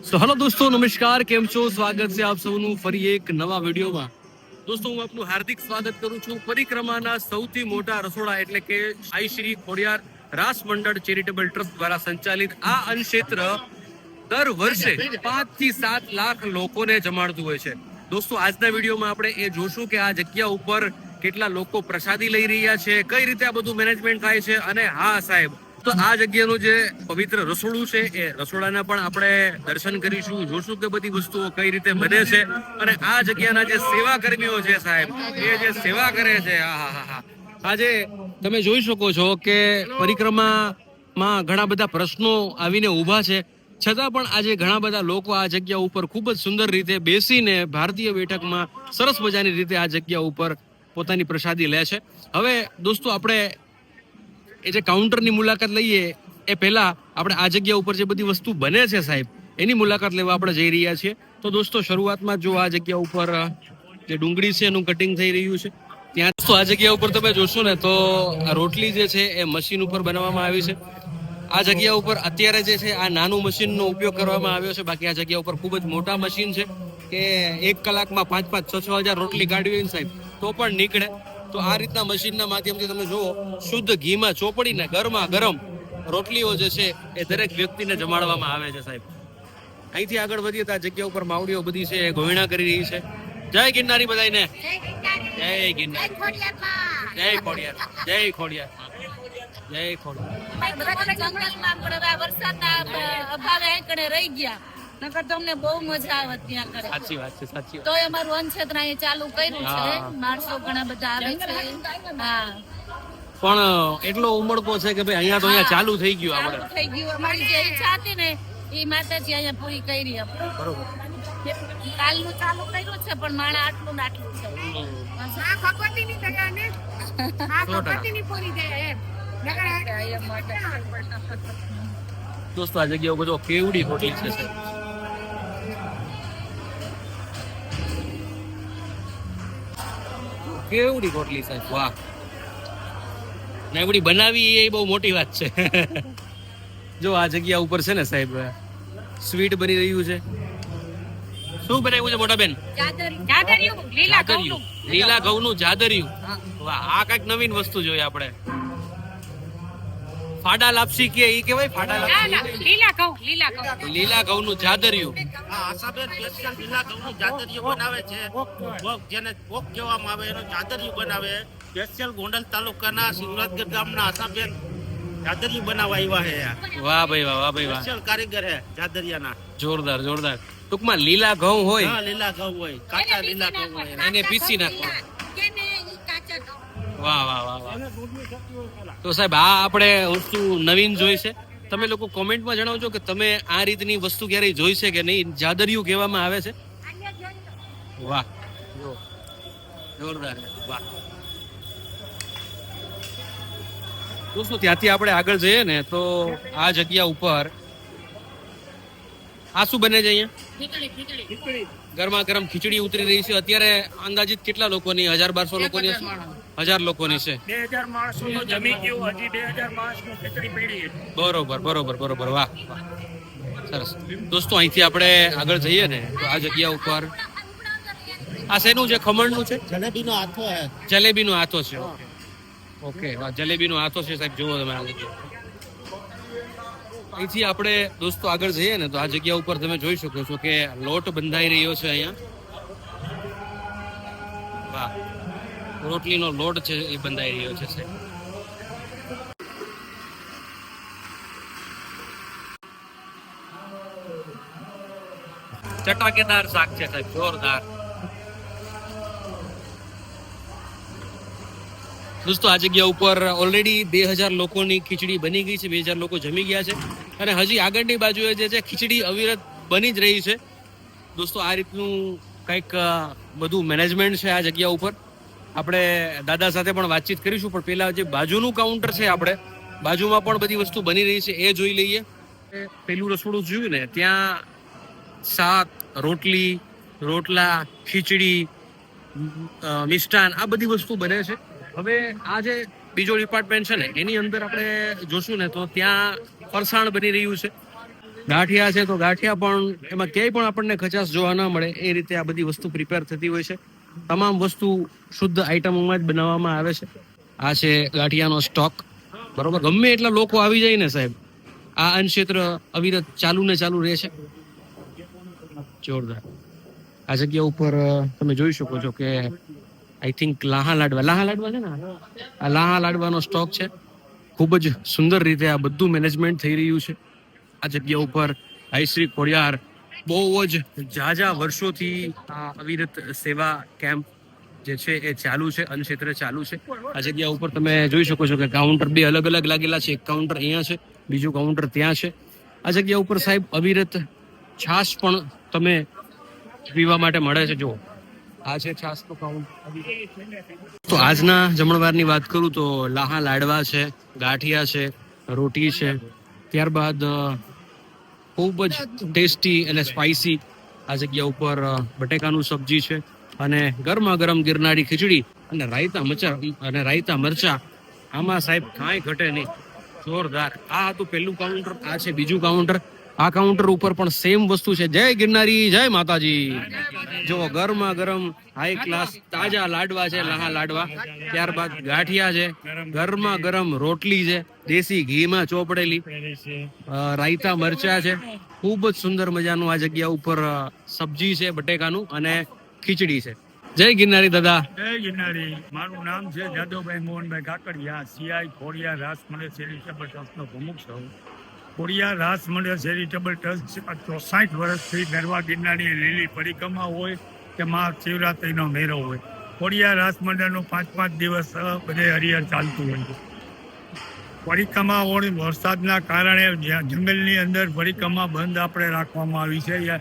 તો હલો દોસ્તો નમસ્કાર કેમ છો સ્વાગત છે આપ સૌનું ફરી એક નવા વિડીયોમાં દોસ્તો હું આપનું હાર્દિક સ્વાગત કરું છું પરિક્રમાના સૌથી મોટા રસોડા એટલે કે આઈ શ્રી ખોડિયાર રાસ મંડળ ચેરિટેબલ ટ્રસ્ટ દ્વારા સંચાલિત આ અન્નક્ષેત્ર દર વર્ષે પાંચથી સાત લાખ લોકોને જમાડતું હોય છે દોસ્તો આજના વિડીયોમાં આપણે એ જોશું કે આ જગ્યા ઉપર કેટલા લોકો પ્રસાદી લઈ રહ્યા છે કઈ રીતે આ બધું મેનેજમેન્ટ થાય છે અને હા સાહેબ તો આ જગ્યાનું જે પવિત્ર રસોડું છે, એ રસોડાના પણ આપણે દર્શન કરીશું, જોશું કે બધી વસ્તુઓ કઈ રીતે બને છે અને આ જગ્યાના જે સેવા કર્મીઓ છે સાહેબ, એ જે સેવા કરે છે આહાહાહા. આજે તમે જોઈ શકો છો કે પરિક્રમામાં ઘણા બધા પ્રશ્નો આવીને ઊભા છે છતાં પણ આજે ઘણા બધા લોકો આ જગ્યા ઉપર ખૂબ જ સુંદર રીતે બેસીને ભારતીય બેઠકમાં સરસ મજાની રીતે આ જગ્યા ઉપર પોતાની પ્રસાદી લે છે હવે દોસ્તો, આપણે એ જે કાઉન્ટરની મુલાકાત લઈએ, એ પહેલા આપણે આ જગ્યા ઉપર જે બધી વસ્તુ બને છે સાહેબ, એની મુલાકાત લેવા આપણે જઈ રહ્યા છીએ. તો દોસ્તો, શરૂઆતમાં જો આ જગ્યા ઉપર જે ડુંગળી છે એનું કટિંગ થઈ રહ્યું છે, ત્યાં તો આ જગ્યા ઉપર તમે જોશો ને, તો આ રોટલી જે છે એ મશીન ઉપર બનાવવામાં આવી છે. આ જગ્યા ઉપર અત્યારે જે છે આ નાનું મશીનનો ઉપયોગ કરવામાં આવ્યો છે. બાકી આ જગ્યા ઉપર ખૂબ જ મોટા મશીન છે કે એક કલાકમાં પાંચ પાંચ છ છ હજાર રોટલી કાઢવી સાહેબ, તો પણ નીકળે. તો આ રીતના મશીનના માધ્યમથી તમે જુઓ, શુદ્ધ ઘીમાં ચોપડીને ગરમા ગરમ રોટલીઓ જે છે એ દરેક વ્યક્તિને જમાડવામાં આવે છે સાહેબ. અહીંથી આગળ વધીએ તો આ જગ્યા ઉપર માવડીઓ બધી છે એ ગોયણા કરી રહી છે. જય ગિરનારી બધાને જય ગિરનારી. જય ખોડિયાર. જય ખોડિયાર. જય ખોડિયાર. વરસાદના અભાવે રહી ગયા. નકર તમને બહુ મજા આવે ત્યાં કરે. સાચી વાત છે સાચી વાત. તોય અમારું અન્નક્ષેત્ર અહીંયા ચાલુ કર્યું છે. માણસો ઘણા બધા આવે છે. હા. પણ એટલો ઉમળકો છે કે ભાઈ અહીંયા તો અહીંયા ચાલુ થઈ ગયું આપણે. થઈ ગયું. અમારી જે ઈચ્છા હતી ને એ માતાજી અહીંયા પૂરી કરી આપણે બરોબર. કાલનું ચાલુ કર્યું છે પણ માણા આટલું ને આટલું છે. આ આ પૂરી એમ. માટે દોસ્તો આ જગ્યા બધો કેવડી હોટલ છે કેવડી રોટલી સાહેબ વાહ. ને એવડી બનાવી એ બહુ મોટી વાત છે. જો આ જગ્યા ઉપર છે ને સાહેબ સ્વીટ બની રહ્યું છે. શું બનાવ્યું છે મોટા બેન? જાદરિયું, લીલા ઘઉં નું લીલા ઘઉંનું જાદરિયું. વાહ આ કંઈક નવીન વસ્તુ જોઈએ આપણે. ફાડા લાપસી કે ઈ કેવાય ફાડા લાપસી. લીલા ઘઉં લીલા ઘઉં. લીલા ઘઉંનું જાદરિયું. આ આશાબેન સ્પેશિયલ લીલા ઘઉંનું જાદરિયું બનાવે છે. ભોગ જેને ભોગ કહેવામાં આવે એનું જાદરિયું બનાવે. સ્પેશિયલ ગોંડલ તાલુકાના શિવરાજગઢ ગામના આશાબેન જાદરિયું બનાવવા આવ્યા હે વાહ ભાઈ વાહ વાહ ભાઈ વાહ. સ્પેશિયલ કારીગર હે જાદરિયાના. જોરદાર જોરદાર. ટૂંકમાં લીલા ઘઉં હોય. હા લીલા ઘઉં હોય કાચા લીલા ઘઉં હોય. એને પીસી નાખવા. કેને ઈ કાચા ઘઉં. વાહ વાહ વાહ તો સાહેબ, આ આપણે વસ્તુ નવીન જોઈ છે. તમે લોકો કોમેન્ટમાં જણાવજો કે તમે આ રીતની વસ્તુ ક્યારેય જોઈ છે કે નહીં? જાદરિયું કહેવામાં આવે છે. વાહ. જોરદાર. વાહ. દોસ્તો, ત્યાંથી આપણે આગળ જઈએ ને, તો આ જગ્યા ઉપર આ શું બને છે અહીંયા? ગરમા ગરમ ખીચડી ઉતરી રહી છે. અત્યારે અંદાજિત કેટલા લોકોની? હજાર બારસો લોકોની હજાર લોકોની છે. બે હજાર માણસો જમી ગયું હજી બે હજાર માણસ ખીચડી પડી બરોબર બરોબર બરોબર. વાહ. સરસ. દોસ્તો અહીંથી આપણે આગળ જઈએ ને તો આ જગ્યા ઉપર. આ શેનું છે? ખમણનું છે? જલેબીનો હાથો જલેબીનો હાથો છે. ઓકે. ઓકે. વાહ જલેબીનો હાથો છે સાહેબ. જુઓ તમે આ અહીંથી આપણે દોસ્તો આગળ જઈએ ને તો આ જગ્યા ઉપર તમે જોઈ શકો છો કે લોટ બંધાઈ રહ્યો છે અહીંયા. વાહ. રોટલીનો લોટ છે એ બંધાઈ રહ્યો છે, સાહેબ. ચટાકેદાર શાક છે, સાહેબ. જોરદાર. દોસ્તો, આ જગ્યા ઉપર ઓલરેડી બે હજાર લોકોની ખીચડી બની ગઈ છે, બે હજાર લોકો જમી ગયા છે. અને હજી આગળની બાજુએ જે છે, ખીચડી અવિરત બની જ રહી છે. દોસ્તો, આ રીતનું કંઈક બધું મેનેજમેન્ટ છે આ જગ્યા ઉપર. આપણે દાદા સાથે પણ વાતચીત કરીશું, પણ પેલા જે બાજુનું કાઉન્ટર છે આપણે, બાજુમાં પણ બધી વસ્તુ બની રહી છે, એ જોઈ લઈએ. પેલું રસોડું જોયું ને, ત્યાં શાક, રોટલી, રોટલા, ખીચડી મિષ્ટાન, આ બધી વસ્તુ બને છે. હવે આ જે બીજો ડિપાર્ટમેન્ટ છે ને, એની અંદર આપણે જોશું ને, તો ત્યાં ફરસાણ બની રહ્યું છે. ગાંઠિયા છે, તો ગાંઠિયા પણ, એમાં ક્યાંય પણ આપણને ખચાશ જોવા ન મળે, એ રીતે આ બધી વસ્તુ પ્રિપેર થતી હોય છે. તમામ વસ્તુ શુદ્ધ આઈટમોમાં જ બનાવવામાં આવે છે. આ છે ગાંઠિયાનો સ્ટોક બરોબર? ગમે એટલા લોકો આવી જાય ને સાહેબ, આ અન્નક્ષેત્ર અવિરત ચાલુ ને ચાલુ રહે છે. જોરદાર. આ જગ્યા ઉપર તમે જોઈ શકો છો કે આઈ થિંક લાહા લાડવા. લાહા લાડવા છે ને? આ લાહા લાડવાનો સ્ટોક છે. ખૂબ જ સુંદર રીતે આ બધું મેનેજમેન્ટ થઈ રહ્યું છે. આ જગ્યા ઉપર આઈશ્રી ખોડિયાર બહુ જ ઝાઝા વર્ષોથી આ અવિરત સેવા કેમ્પ જે છે એ ચાલુ છે, અન્ન ચાલુ છે. આ જગ્યા ઉપર તમે જોઈ શકો છો કે કાઉન્ટર બે અલગ અલગ લાગેલા છે. એક કાઉન્ટર અહીંયા છે, બીજું કાઉન્ટર ત્યાં છે. આ જગ્યા ઉપર સાહેબ અવિરત છાશ પણ તમે પીવા માટે મળે છે. જો આ છે છાશનું તો આજના જમણવારની વાત કરું તો લાહા લાડવા છે, ગાંઠિયા છે, રોટી છે. ત્યારબાદ ખૂબ જ ટેસ્ટી અને સ્પાઇસી આ જગ્યા ઉપર બટેકાનું સબ્જી છે અને ગરમા ગરમ ગિરનારી ખીચડી અને રાયતા મચા, અને રાયતા મરચા. આમાં સાહેબ કાંઈ ઘટે નહીં. જોરદાર. આ હતું પહેલું કાઉન્ટર આ છે બીજું કાઉન્ટર આ કાઉન્ટર ઉપર પણ સેમ વસ્તુ છે. જય ગિરનારી, જય માતાજી. જો ગરમા ગરમ હાઈ ક્લાસ તાજા લાડવા છે, લાહા લાડવા. ત્યારબાદ ગાંઠિયા છે. ગરમા ગરમ રોટલી છે. દેશી ઘીમાં ચોપડેલી. રાયતા મરચા છે. ખૂબ જ સુંદર મજાનું આ જગ્યા ઉપર સબ્જી છે બટેકાનું અને ખીચડી છે. જય ગિરનારી દાદા. જય ગિરનારી. મારું નામ છે જાદવભાઈ મોહનભાઈ કાકડિયા સીઆઈ ખોડિયા રાસ મંડળ ચેરિટેબલ ટ્રસ્ટનો પ્રમુખ છું. ખોડિયા રાસ મંડળ ચેરિટેબલ ટ્રસ્ટ ચોસાઠ વર્ષથી ગરવા ગિરનારની લીલી પરિક્રમા હોય કે મા શિવરાત્રિનો મેળો હોય. કોડિયા રાસ મંડળનું પાંચ પાંચ દિવસ બધે હરિહર ચાલતું હોય છે. પરિક્રમા વરસાદના કારણે જંગલની અંદર પરિક્રમા બંધ આપણે રાખવામાં આવી છે.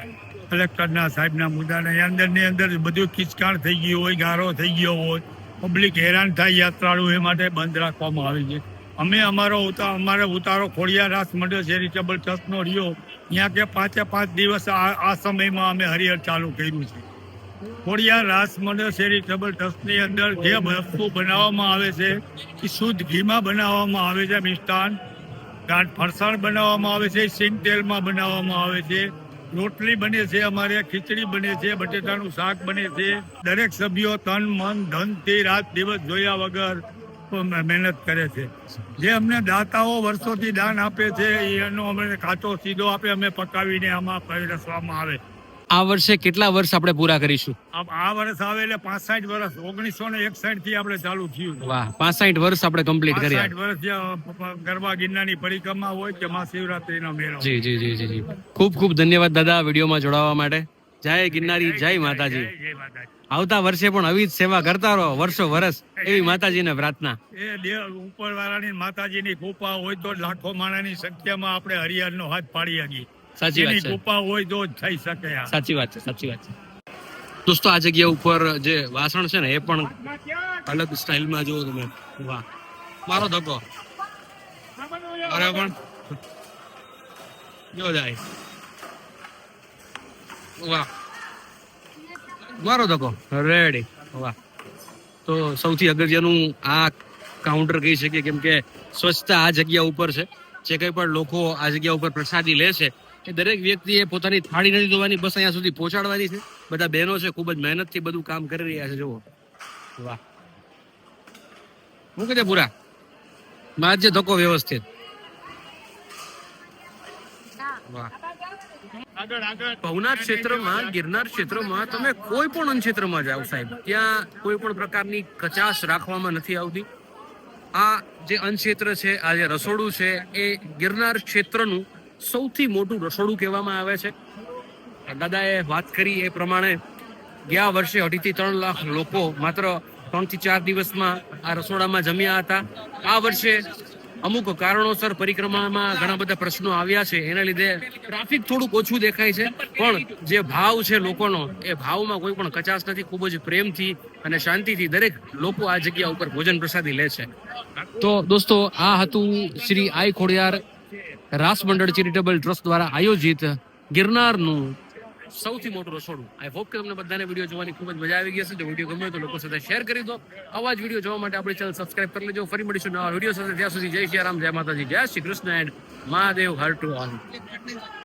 કલેક્ટરના સાહેબના મુદ્દાને અંદરની અંદર બધું ખીચકાણ થઈ ગયું હોય, ગારો થઈ ગયો હોય, પબ્લિક હેરાન થાય યાત્રાળુ એ માટે બંધ રાખવામાં આવી છે. અમે અમારો ઉતાર અમારે ઉતારો ખોડિયા રાસ મંડળ ચેરિટેબલ ટ્રસ્ટનો રહ્યો. ત્યાં કે પાંચે પાંચ દિવસ આ સમયમાં અમે હરિહર ચાલુ કર્યું છે. ખોડિયા રાસ મંડળ ચેરિટેબલ ટ્રસ્ટની અંદર. જે વસ્તુ બનાવવામાં આવે છે, એ શુદ્ધ ઘીમાં બનાવવામાં આવે છે, મિષ્ટાન. ગાંઠ ફરસાણ બનાવવામાં આવે છે, સિંગ તેલમાં બનાવવામાં આવે છે. રોટલી બને છે અમારે, ખીચડી બને છે, બટેટાનું શાક બને છે. દરેક સભ્યો તન, મન, ધનથી રાત દિવસ જોયા વગર મહેનત કરે છે. જે અમને દાતાઓ વર્ષોથી દાન આપે છે એનો અમને કાચો સીધો આપે અમે પકાવીને આમાં પીરસવામાં આવે. આ વર્ષે કેટલા વર્ષ આપણે પૂરા કરીશું? આ વર્ષ આવે એટલે પાંસઠ વર્ષ ઓગણીસો ને એકસાઠથી આપણે ચાલુ થયું. વાહ પાસઠ વર્ષ આપણે કમ્પ્લીટ કર્યા. પાંસઠ વર્ષ ગરબા પ- ની ગરબા ગિરનારની પરિક્રમા હોય કે મા શિવરાત્રીનો મેળો. જી જી જી જી ખૂબ ખૂબ ધન્યવાદ દાદા વિડીયોમાં જોડાવા માટે. જય ગિરનારી જય માતાજી. જય માતાજી. આવતા વર્ષે પણ આવી જ સેવા કરતા રહો વર્ષો વર્ષ એવી માતાજીને પ્રાર્થના. એ દેવ ઉપર વાળાની માતાજીની કૃપા હોય તો લાખો માણાની સંખ્યામાં આપણે હરિયાળનો હાથ પાડી શકીએ સાચી વાત છે. કૃપા હોય તો જ થઈ શકે સાચી વાત છે સાચી વાત છે. દોસ્તો આ જગ્યા ઉપર જે વાસણ છે ને એ પણ અલગ સ્ટાઇલમાં જુઓ તમે. વાહ. મારો ધક્કો. અરે પણ. જો જાય? વાહ. મારો ધક્કો. રેડી વાહ. તો સૌથી અગત્યનું આ કાઉન્ટર કહી શકીએ કેમ કે સ્વચ્છતા આ જગ્યા ઉપર છે. જે કંઈ પણ લોકો આ જગ્યા ઉપર પ્રસાદી લે છે એ દરેક વ્યક્તિએ પોતાની થાળી નથી ધોવાની બસ અહીંયા સુધી પહોંચાડવાની છે. બધા બહેનો છે ખૂબ જ મહેનતથી બધું કામ કરી રહ્યા છે જુઓ. વાહ. મૂકી દે પૂરા? માજે ધક્કો વ્યવસ્થિત. વાહ. ભવનાથ ક્ષેત્રમાં, ગિરનાર ક્ષેત્રમાં તમે કોઈ પણ અન્ન ક્ષેત્રમાં જાઓ સાહેબ, ત્યાં કોઈ પણ પ્રકારની કચાશ રાખવામાં નથી આવતી. આ જે અન્ન છે, આ જે રસોડું છે, એ ગિરનાર ક્ષેત્રનું સૌથી મોટું રસોડું કહેવામાં આવે છે. દાદાએ વાત કરી એ પ્રમાણે ગયા વર્ષે અઢીથી ત્રણ લાખ લોકો માત્ર ત્રણથી ચાર દિવસમાં આ રસોડામાં જમ્યા હતા. આ વર્ષે અમુક કારણોસર પરિક્રમામાં ઘણા બધા પ્રશ્નો આવ્યા છે. એના લીધે ટ્રાફિક થોડુંક ઓછું દેખાય છે. પણ જે ભાવ છે લોકોનો, એ ભાવમાં કોઈ પણ કચાશ નથી. ખૂબ જ પ્રેમથી અને શાંતિથી દરેક લોકો આ જગ્યા ઉપર ભોજન પ્રસાદી લે છે. તો દોસ્તો, આ હતું શ્રી આઈ ખોડિયાર રાસ મંડળ ચેરિટેબલ ટ્રસ્ટ દ્વારા આયોજિત ગિરનારનું સૌથી મોટું રસોડું. આઈ હોપ કે તમને બધાને વીડિયો જોવાની ખૂબ જ મજા આવી ગઈ હશે. જો વીડિયો ગમ્યો તો લોકો સાથે શેર કરી દો. આવા જ વીડિયો જોવા માટે આપણી ચેનલ સબસ્ક્રાઈબ કરી લેજો. ફરી મળીશું નવા વીડિયો સાથે. ત્યાં સુધી જય શ્રી રામ, જય માતાજી, જય શ્રી કૃષ્ણ એન્ડ મહાદેવ હર ટુ ઓલ